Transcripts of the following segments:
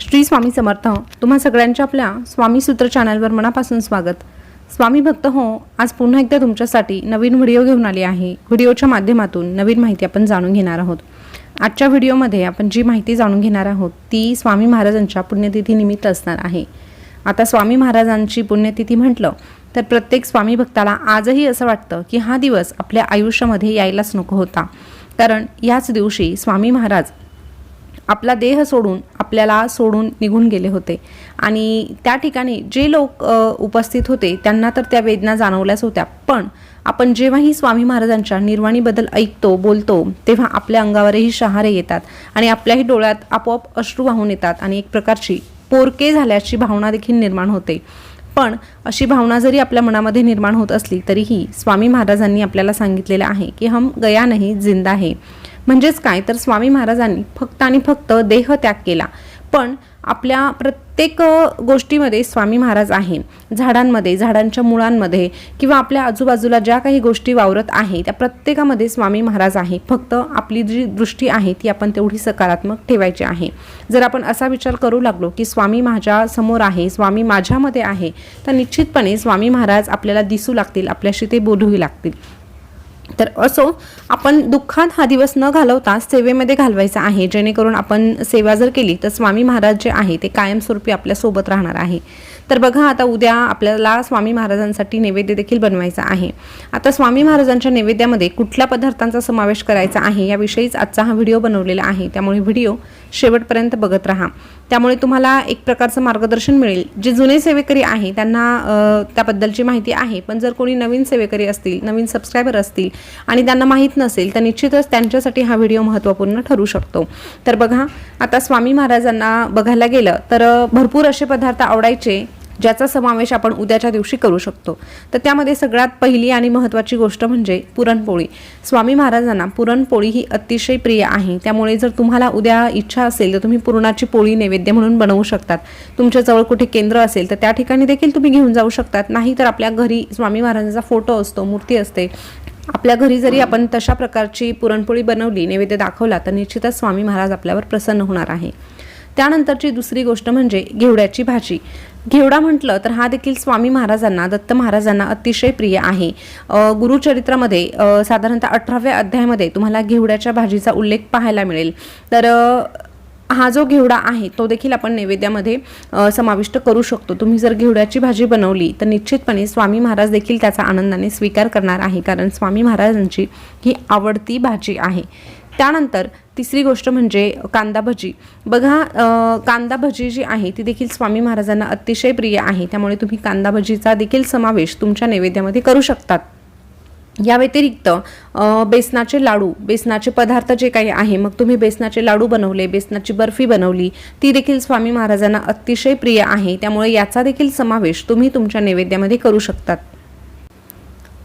श्री स्वामी समर्थ तुम्हा सगळ्यांच्या आपल्या स्वामी सूत्र चॅनलवर मनापासून स्वागत. स्वामी भक्त हो आज पुन्हा एकदा तुमच्यासाठी नवीन व्हिडिओ घेऊन आली आहे. व्हिडिओच्या माध्यमातून नवीन माहिती आपण जाणून घेणार आहोत. आजच्या व्हिडिओमध्ये आपण जी माहिती जाणून घेणार आहोत ती स्वामी महाराजांच्या पुण्यतिथीनिमित्त असणार आहे. आता स्वामी महाराजांची पुण्यतिथी म्हटलं तर प्रत्येक स्वामी भक्ताला आजही असं वाटतं की हा दिवस आपल्या आयुष्यामध्ये यायलाच नको होता. कारण याच दिवशी स्वामी महाराज आपला देह सोडून आपल्याला सोडून निघून गेले होते. आणि त्या ठिकाणी जे लोक उपस्थित होते त्यांना तर त्या वेदना जाणवल्याच होत्या. पण आपण जेव्हाही स्वामी महाराजांच्या निर्वाणीबद्दल ऐकतो बोलतो तेव्हा आपल्या अंगावरही शहारे येतात आणि आपल्याही डोळ्यात आपोआप अश्रू वाहून येतात आणि एक प्रकारची पोरके झाल्याची भावना देखील निर्माण होते. पण अशी भावना जरी आपल्या मनामध्ये निर्माण होत असली तरीही स्वामी महाराजांनी आपल्याला सांगितलेलं आहे की हम गया नाही जिंदा आहे म्हणजेच काय? तर स्वामी महाराजांनी फक्त आणि फक्त देह त्याग केला. पण आपल्या प्रत्येक गोष्टीमध्ये स्वामी महाराज आहे. झाडांमध्ये झाडांच्या मुळांमध्ये किंवा आपल्या आजूबाजूला ज्या काही गोष्टी वावरत आहे त्या प्रत्येकामध्ये स्वामी महाराज आहे. फक्त आपली जी दृष्टी आहे ती आपण तेवढी सकारात्मक ठेवायची आहे. जर आपण असा विचार करू लागलो की स्वामी माझ्यासमोर आहे स्वामी माझ्यामध्ये आहे तर निश्चितपणे स्वामी महाराज आपल्याला दिसू लागतील आपल्याशी ते बोलूही लागतील. तर असो आपण दुःखात हा दिवस न घालवता सेवेमध्ये घालवायचा आहे. जेणेकरून आपण सेवा जर केली तर स्वामी महाराज जे आहे ते कायमस्वरूपी आपल्यासोबत राहणार आहे. तर बघा आता उद्या आपल्याला स्वामी महाराजांसाठी नैवेद्य देखील बनवायचा आहे. आता स्वामी महाराजांच्या नैवेद्यामध्ये कुठल्या पदार्थांचा समावेश करायचा आहे याविषयीच आजचा हा व्हिडिओ बनवलेला आहे. त्यामुळे व्हिडिओ शेवटपर्यंत बघत राहा. त्यामुळे तुम्हाला एक प्रकारचं मार्गदर्शन मिळेल. जे जुने सेवेकरी आहे त्यांना त्याबद्दलची माहिती आहे पण जर कोणी नवीन सेवेकरी असतील नवीन सबस्क्रायबर असतील आणि त्यांना माहीत नसेल तर निश्चितच त्यांच्यासाठी हा व्हिडिओ महत्त्वपूर्ण ठरू शकतो. तर बघा आता स्वामी महाराजांना बघायला गेलं तर भरपूर असे पदार्थ आवडायचे. ज्याचा समावेश आपण उद्याच्या दिवशी करू शकतो. तर त्यामध्ये सगळ्यात पहिली आणि महत्त्वाची गोष्ट म्हणजे पुरणपोळी. स्वामी महाराजांना पुरणपोळी ही अतिशय प्रिय आहे. त्यामुळे जर तुम्हाला उद्या इच्छा असेल तर तुम्ही पुरणाची पोळी नैवेद्य म्हणून बनवू शकतात. तुमच्याजवळ कुठे केंद्र असेल तर त्या ठिकाणी देखील तुम्ही घेऊन जाऊ शकतात. नाही तर आपल्या घरी स्वामी महाराजांचा फोटो असतो मूर्ती असते. आपल्या घरी जरी आपण तशा प्रकारची पुरणपोळी बनवली नैवेद्य दाखवला तर निश्चितच स्वामी महाराज आपल्यावर प्रसन्न होणार आहे. त्यानंतरची दुसरी गोष्ट म्हणजे घेवड्याची भाजी. घेवडा म्हटलं तर हा देखील स्वामी महाराजांना दत्त महाराजांना अतिशय प्रिय आहे. गुरुचरित्रामध्ये साधारणतः अठराव्या अध्यायामध्ये तुम्हाला घेवड्याच्या भाजीचा उल्लेख पाहायला मिळेल. तर हा जो घेवडा आहे तो देखील आपण नैवेद्यामध्ये समाविष्ट करू शकतो. तुम्ही जर घेवड्याची भाजी बनवली तर निश्चितपणे स्वामी महाराज देखील त्याचा आनंदाने स्वीकार करणार आहे. कारण स्वामी महाराजांची ही आवडती भाजी आहे. त्यानंतर तिसरी गोष्ट म्हणजे कांदा भजी. बघा कांदा भजी जी आहे ती देखील स्वामी महाराजांना अतिशय प्रिय आहे. त्यामुळे तुम्ही कांदा भजीचा देखील समावेश तुमच्या नैवेद्यामध्ये करू शकतात. या व्यतिरिक्त बेसनाचे लाडू बेसनाचे पदार्थ जे काही आहे मग तुम्ही बेसनाचे लाडू बनवले बेसनाची बर्फी बनवली ती देखील स्वामी महाराजांना अतिशय प्रिय आहे. त्यामुळे याचा देखील समावेश तुम्ही तुमच्या नैवेद्यामध्ये करू शकतात.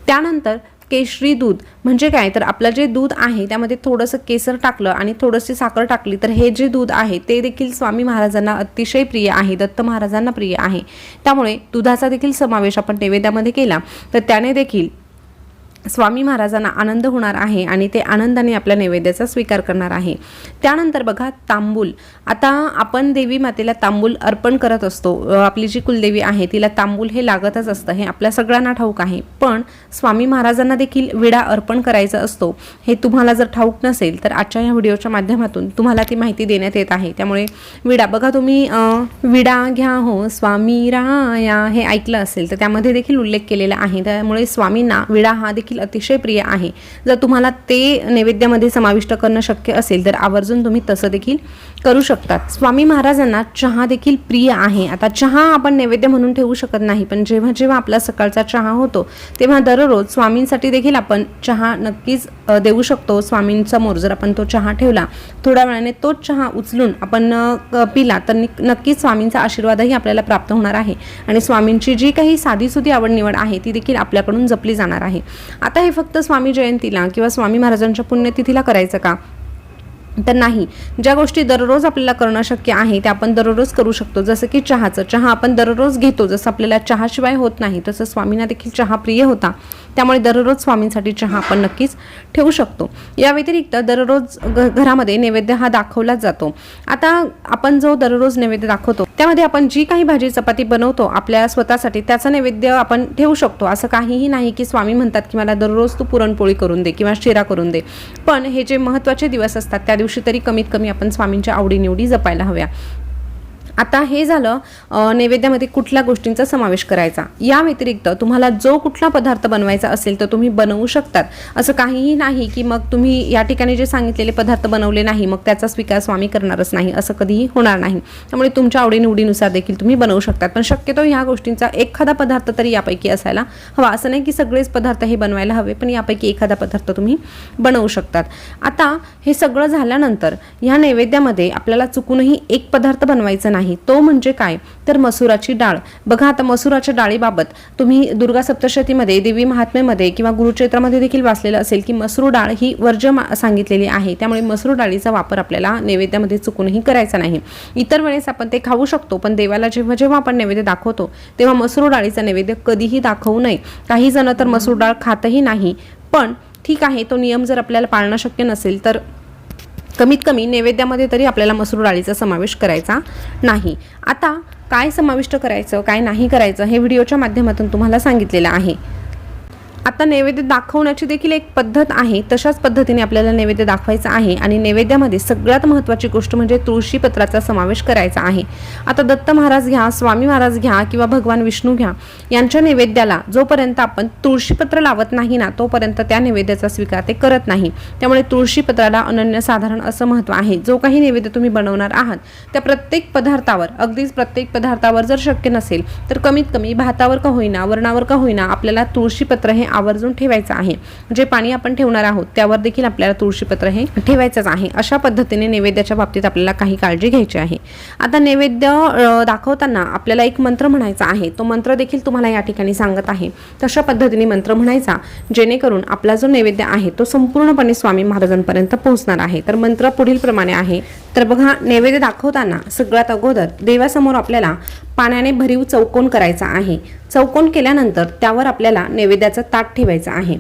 त्यानंतर केशरी दूध. म्हणजे काय? तर आपलं जे दूध आहे त्यामध्ये थोडंसं केसर टाकलं आणि थोडंसं साखर टाकली तर हे जे दूध आहे ते देखील स्वामी महाराजांना अतिशय प्रिय आहे दत्त महाराजांना प्रिय आहे. त्यामुळे दुधाचा देखील समावेश आपण नैवेद्यामध्ये केला. तर त्याने देखील स्वामी महाराजांना आनंद होणार आहे आणि ते आनंदाने आपल्या नैवेद्याचा स्वीकार करणार आहे. त्यानंतर बघा तांबूल. आता आपण देवी मातेला तांबूल अर्पण करत असतो. आपली जी कुलदेवी आहे तिला तांबूल हे लागतच असतं. हे आपल्या सगळ्यांना ठाऊक आहे. पण स्वामी महाराजांना देखील विडा अर्पण करायचा असतो. हे तुम्हाला जर ठाऊक नसेल तर आजच्या या व्हिडिओच्या माध्यमातून तुम्हाला ती माहिती देण्यात येत आहे. त्यामुळे विडा बघा तुम्ही विडा घ्या हो स्वामी राया हे ऐकलं असेल तर त्यामध्ये देखील उल्लेख केलेला आहे. त्यामुळे स्वामींना विडा हा देखील अतिशय प्रिय आहे. जर तुम्हाला ते नैवेद्यामध्ये समाविष्ट करणं शक्य असेल तर आवर्जून तुम्ही तसं देखील करू शकतात. स्वामी महाराजांना चहा देखील प्रिय आहे. आता चहा आपण नैवेद्य म्हणून ठेवू शकत नाही पण जेव्हा जेव्हा आपला सकाळचा चहा होतो तेव्हा दररोज स्वामींसाठी देखील आपण चहा नक्कीच देऊ शकतो. स्वामींसमोर जर आपण तो चहा ठेवला थोड्या वेळाने तोच चहा उचलून आपण पिला तर नक्कीच स्वामींचा आशीर्वादही आपल्याला प्राप्त होणार आहे. आणि स्वामींची जी काही साधीसुधी आवड निवड आहे ती देखील आपल्याकडून जपली जाणार आहे. आता हे फक्त स्वामी जयंतीला किंवा स्वामी महाराजांच्या पुण्यतिथीला करायचं का? तर नाही. ज्या गोष्टी दररोज आपल्याला करणं शक्य आहे त्या आपण दररोज करू शकतो. जसं की चहाचं. चहा आपण दररोज घेतो. जसं आपल्याला चहाशिवाय होत नाही तसं स्वामींना देखील चहा प्रिय होता. त्यामुळे दररोज स्वामींसाठी चहा आपण नक्कीच ठेवू शकतो. या व्यतिरिक्त दररोज घ- घरामध्ये नैवेद्य हा दाखवलाच जातो. आता आपण जो दररोज नैवेद्य दाखवतो त्यामध्ये आपण जी काही भाजी चपाती बनवतो आपल्या स्वतःसाठी त्याचं नैवेद्य आपण ठेवू शकतो. असं काहीही नाही की स्वामी म्हणतात की मला दररोज तू पुरणपोळी करून दे किंवा शिरा करून दे. पण हे जे महत्त्वाचे दिवस असतात त्या दिवशी तरी कमीत कमी आपण स्वामींच्या आवडीनिवडी जपायला हव्या. आता हे झालं नैवेद्यामध्ये कुठल्या गोष्टींचा समावेश करायचा? या व्यतिरिक्त तुम्हाला जो कुठला पदार्थ बनवायचा असेल तर तुम्ही बनवू शकतात. असं काहीही नाही की मग तुम्ही या ठिकाणी जे सांगितलेले पदार्थ बनवले नाही मग त्याचा स्वीकार स्वामी करणारच नाही असं कधीही होणार नाही. त्यामुळे तुमच्या आवडीनिवडीनुसार देखील तुम्ही बनवू शकतात. पण शक्यतो ह्या गोष्टींचा एखादा पदार्थ तरी यापैकी असायला हवा. असं नाही की सगळेच पदार्थ हे बनवायला हवे पण यापैकी एखादा पदार्थ तुम्ही बनवू शकतात. आता हे सगळं झाल्यानंतर ह्या नैवेद्यामध्ये आपल्याला चुकूनही एक पदार्थ बनवायचा नाही. तो म्हणजे काय? तर मसुराची डाळ. बघा आता मसुराच्या डाळीबाबत तुम्ही दुर्गा सप्तशतीमध्ये देवी महात्म्यामध्ये किंवा गुरुक्षेत्रामध्ये देखील वाचलेलं असेल की मसूर डाळ ही वर्ज्य मा- सांगितलेली आहे. त्यामुळे मसूर डाळीचा वापर आपल्याला नैवेद्यामध्ये चुकूनही करायचा नाही. इतर वेळेस आपण ते खाऊ शकतो पण देवाला जेव्हा जेव्हा आपण नैवेद्य दाखवतो तेव्हा मसूर डाळीचा नैवेद्य कधीही दाखवू नये. काही जण तर मसूर डाळ खातही नाही पण ठीक आहे तो नियम जर आपल्याला पाळणं शक्य नसेल तर कमीत कमी नैवेद्यामध्ये तरी आपल्याला मसूर डाळीचा समावेश करायचा नाही. आता काय समाविष्ट करायचं काय नाही करायचं हे व्हिडिओच्या माध्यमातून तुम्हाला सांगितलेलं आहे. आता नैवेद्य दाखवण्याची देखील एक पद्धत आहे. तशाच पद्धतीने आपल्याला नैवेद्य दाखवायचा आहे आणि नैवेद्यामध्ये सगळ्यात महत्त्वाची गोष्ट म्हणजे तुळशीपत्राचा समावेश करायचा आहे. आता दत्त महाराज घ्या स्वामी महाराज घ्या किंवा भगवान विष्णू घ्या यांच्या नैवेद्याला जोपर्यंत आपण तुळशीपत्र लावत नाही ना तोपर्यंत त्या नैवेद्याचा स्वीकार ते करत नाही. त्यामुळे तुळशीपत्राला अनन्यसाधारण असं महत्त्व आहे. जो काही नैवेद्य तुम्ही बनवणार आहात त्या प्रत्येक पदार्थावर अगदीच प्रत्येक पदार्थावर जर शक्य नसेल तर कमीत कमी भातावर का होईना वरणावर का होईना आपल्याला तुळशीपत्र हे आवर्जून ठेवायचं आहे. जे पाणी आपण ठेवणार आहोत त्यावर देखील आपल्याला तुळशीपत्र हे ठेवायचंच आहे. अशा पद्धतीने नैवेद्याच्या बाबतीत आपल्याला काही काळजी घ्यायची आहे. आता नैवेद्य दाखवताना आपल्याला एक मंत्र म्हणायचा आहे. तो मंत्र देखील तुम्हाला या ठिकाणी सांगत आहे. तशा पद्धतीने मंत्र म्हणायचा जेणेकरून आपला जो नैवेद्य आहे तो संपूर्णपणे स्वामी महाराजांपर्यंत पोहोचणार आहे. तर मंत्र पुढील प्रमाणे आहे. तर बघा नैवेद्य दाखवताना सगळ्यात अगोदर देवासमोर आपल्याला पाण्याने भरीव चौकोन करायचा आहे. चौकोन केल्यानंतर त्यावर आपल्याला नैवेद्याचं ताट ठेवायचं आहे.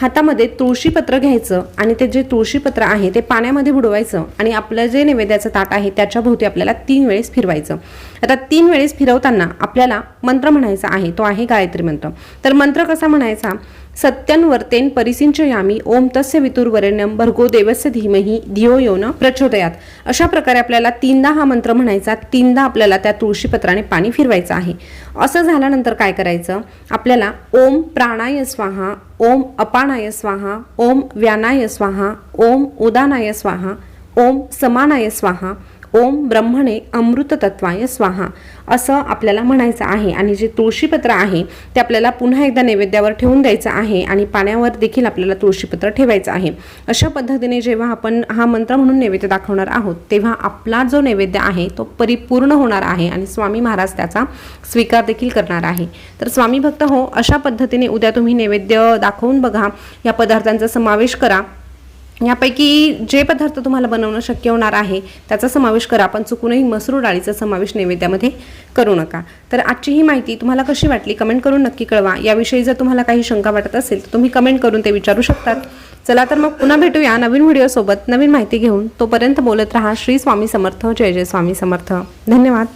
हातामध्ये तुळशीपत्र घ्यायचं आणि ते जे तुळशीपत्र आहे ते पाण्यामध्ये बुडवायचं आणि आपलं जे नैवेद्याचं ताट आहे त्याच्या भोवती आपल्याला तीन वेळेस फिरवायचं. आता तीन वेळेस फिरवताना आपल्याला मंत्र म्हणायचा आहे. तो आहे गायत्री मंत्र. तर मंत्र कसा म्हणायचा? सत्यन्वर्तेन परिसिंचयामी ओम तस्य वितुर्वरेण्यम भर्गो देवस्य धीमही धियो यो न प्रचोदयात. अशा प्रकारे आपल्याला तीनदा हा मंत्र म्हणायचा तीनदा आपल्याला त्या तुळशीपत्राने पाणी फिरवायचं आहे. असं झाल्यानंतर काय करायचं? आपल्याला ओम प्राणाय स्वाहा ओम अपानाय स्वाहा ओम व्यानाय स्वाहा ओम उदानाय स्वाहा ओम समानाय स्वाहा ओम ब्रह्मणे अमृत तत्वाय स्वाहा असं आपल्याला म्हणायचं आहे. आणि जे तुळशीपत्र आहे ते आपल्याला पुन्हा एकदा नैवेद्यावर ठेवून द्यायचं आहे आणि पाण्यावर देखील आपल्याला तुळशीपत्र ठेवायचं आहे. अशा पद्धतीने जेव्हा आपण हा मंत्र म्हणून नैवेद्य दाखवणार आहोत तेव्हा आपला जो नैवेद्य आहे तो परिपूर्ण होणार आहे आणि स्वामी महाराज त्याचा स्वीकार देखील करणार आहे. तर स्वामी भक्त हो अशा पद्धतीने उद्या तुम्ही नैवेद्य दाखवून बघा. या पदार्थांचा समावेश करा. यापैकी जे पदार्थ तुम्हाला बनवणं शक्य होणार आहे त्याचा समावेश करा. पण चुकूनही मसूर डाळीचा समावेश नैवेद्यामध्ये करू नका. तर आजची ही माहिती तुम्हाला कशी वाटली कमेंट करून नक्की कळवा. याविषयी जर तुम्हाला काही शंका वाटत असेल तर तुम्ही कमेंट करून ते विचारू शकतात. चला तर मग पुन्हा भेटूया नवीन व्हिडिओसोबत. नवीन माहिती घेऊन तोपर्यंत बोलत राहा. श्री स्वामी समर्थ. जय जय स्वामी समर्थ. धन्यवाद.